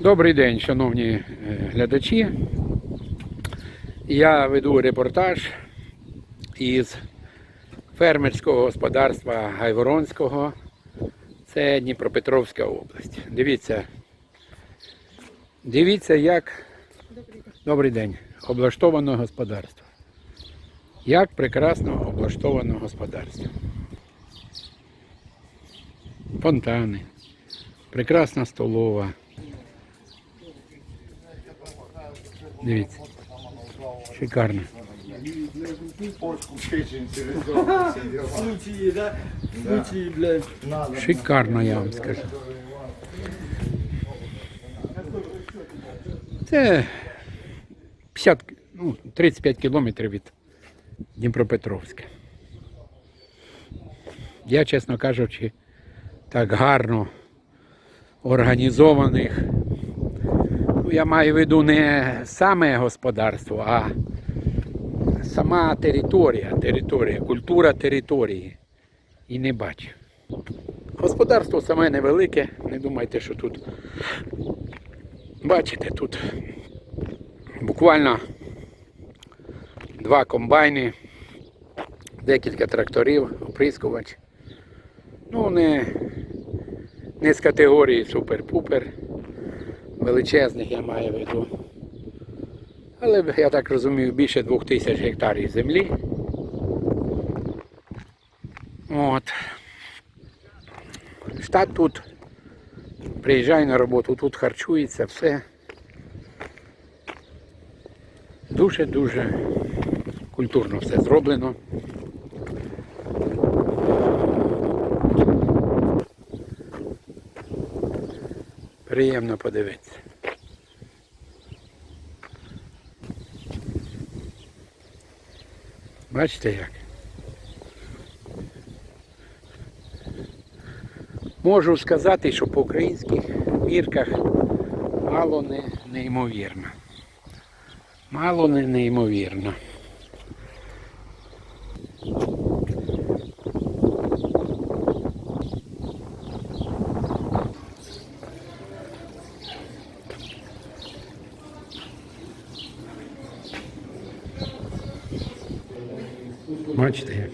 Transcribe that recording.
Добрий день, шановні е, глядачі. Я веду репортаж із фермерського господарства Гайворонського. Це Дніпропетровська область. Дивіться. Дивіться, як добрий день. Облаштовано господарство. Як прекрасно облаштовано господарство. Фонтани, прекрасна столова. Дивіться. Шикарно. Шикарно, я вам скажу. Це 50, ну, 35 кілометрів від Дніпропетровська. Я, чесно кажучи, так гарно організованих. Я маю в виду не саме господарство, а сама територія, територія, культура території. І не бачу. Господарство саме невелике, не думайте, що тут. Бачите, тут буквально два комбайни, декілька тракторів, оприскувач. Ну, не, не з категорії супер-пупер. Величезних я маю в виду. Але я так розумію, більше двох тисяч гектарів землі. От. Штат тут приїжджає на роботу, тут харчується, все. Дуже-дуже культурно все зроблено. Приємно подивитися. Бачите як? Можу сказати, що по українських мірках мало не неймовірно. Мало не неймовірно. Бачите як.